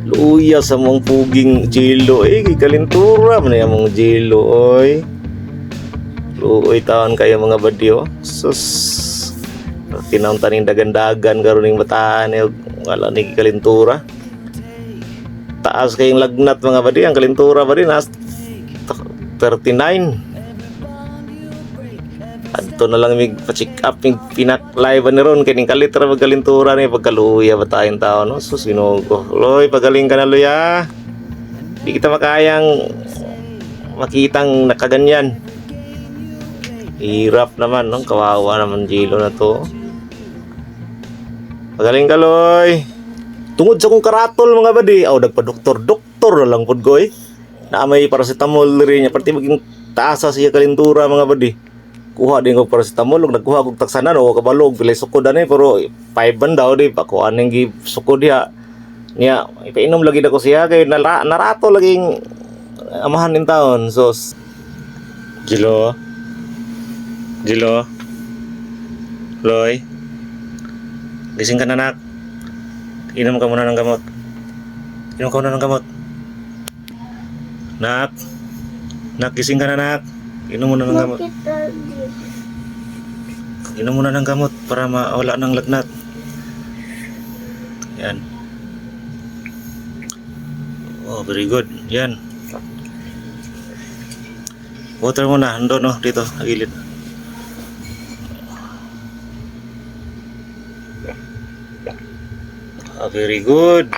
Luya sa mong puging jilo eh kalintura man yung mong jilo oy. Luoy taon kayo mga badyo. Sus. Tinaon taning dagan-dagan karon ning bataan eh wala ni kalintura. Taas kayong lagnat mga badi ang kalintura ba nas 39. Adto na lang mig pa-check up mig pinak-live ni ron kining kalitra magalintura ni pagkaluya ba tayong tao no? Sus Ginoo loy pagaling ka na luya di kita makayang makitang nakaganyan. Hirap naman no? Kawawa naman jilo na to. Pagaling ka loy. Tungod sa kong karatol mga badi. Aw nagpa-doktor. Doktor na lang pud ko eh na may paracetamol rin niya. Pati maging taasa siya kalintura mga badi kuha din ko paracetamol ug nagkuha kog taksanan o kabalog pilay sukod ani pero 5 man daw di pa kuha ning gi sukod diha. Niya ipainom lagi na ko siya kay nara, narato laging amahan nin taon. So Jilo Jilo Loy? Gising ka na nak. Inom ka muna ng gamot. Inom ka muna ng gamot. Nak? Nak gising ka na nak Inom muna ng gamot? Inom muna ng gamot para mawala ng lagnat. Yan. Oh, very good. Yan. Water muna. Ando, no? Dito, sa gilid. Ah, very good.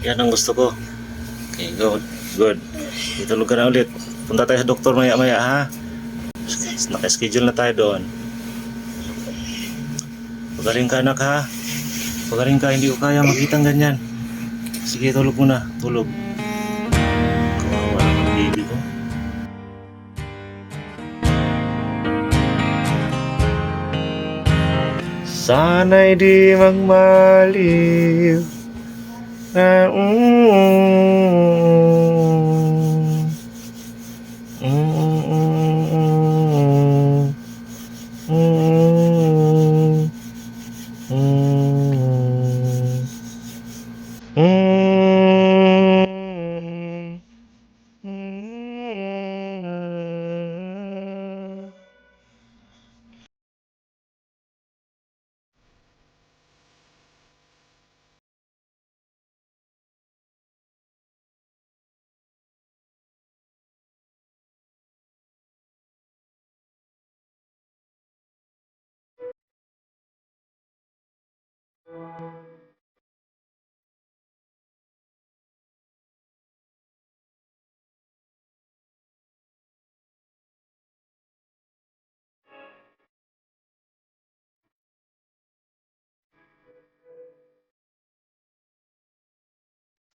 Yan ang gusto ko. Okay, good. Good. Itulog ka na ulit. Punta tayo sa doktor maya-maya, ha? Naka-schedule na tayo doon. Pagaling ka anak ha. Pagaling ka, hindi ko kaya makitang ganyan. Sige, tulog muna. Tulog. Kawawa ko. Sana'y di magmaliw na mm, mm,